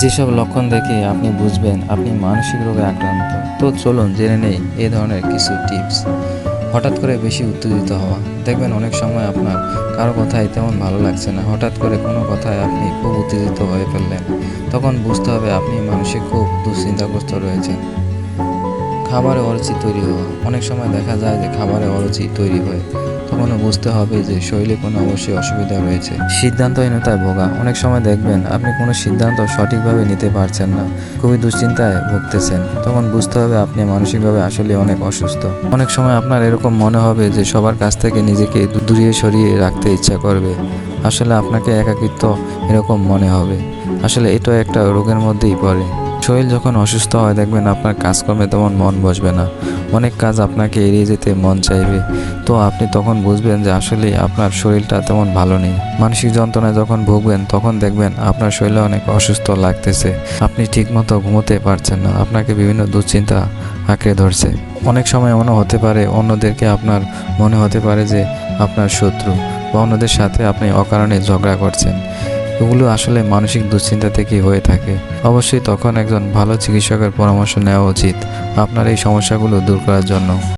যেসব লক্ষণ দেখে আপনি বুঝবেন আপনি মানসিক রোগে আক্রান্ত, তো চলুন জেনে নেই এই ধরনের কিছু টিপস। হঠাৎ করে বেশি উত্তেজিত হওয়া, দেখবেন অনেক সময় আপনার কারও কথাই তেমন ভালো লাগছে না, হঠাৎ করে কোনো কথায় আপনি খুব উত্তেজিত হয়ে ফেললেন, তখন বুঝতে হবে আপনি মানসিক খুব দুশ্চিন্তাগ্রস্ত রয়েছেন। খাবারে অরুচি তৈরি হওয়া, অনেক সময় দেখা যায় যে খাবারে অরুচি তৈরি হয় তখনও বুঝতে হবে যে শরীরে কোনো অবশ্যই অসুবিধা রয়েছে। সিদ্ধান্তহীনতায় ভোগা। অনেক সময় দেখবেন আপনি কোনো সিদ্ধান্ত সঠিকভাবে নিতে পারছেন না। খুবই দুশ্চিন্তায় ভুগতেছেন। তখন বুঝতে হবে আপনি মানসিকভাবে আসলে অনেক অসুস্থ। অনেক সময় আপনার এরকম মনে হবে যে সবার কাছ থেকে নিজেকে দূরিয়ে সরিয়ে রাখতে ইচ্ছা করবে। আসলে আপনাকে একাকিত্ব এরকম মনে হবে। আসলে এটা একটা রোগের মধ্যেই পড়ে। শরীর যখন অসুস্থ হয়, দেখবেন আপনার কাজকর্মে তেমন মন বসবে না। অনেক কাজ আপনাকে এড়িয়ে যেতে মন চাইবে। তো আপনি তখন বুঝবেন যে আসলে আপনার শরীরটা তেমন ভালো নেই। মানসিক যন্ত্রণায় যখন ভুগবেন, তখন দেখবেন আপনার শরীরে অনেক অসুস্থ লাগতেছে। আপনি ঠিকমতো ঘুমোতে পারছেন না। আপনাকে বিভিন্ন দুশ্চিন্তা আঁকড়ে ধরছে। অনেক সময় এমনও হতে পারে, অন্যদেরকে আপনার মনে হতে পারে যে আপনার শত্রু বা অন্যদের সাথে আপনি অকারণে ঝগড়া করছেন। এগুলো আসলে মানসিক দুশ্চিন্তা থেকে হয়ে থাকে। অবশ্যই তখন একজন ভালো চিকিৎসকের পরামর্শ নেওয়া উচিত আপনার এই সমস্যাগুলো দূর করার জন্য।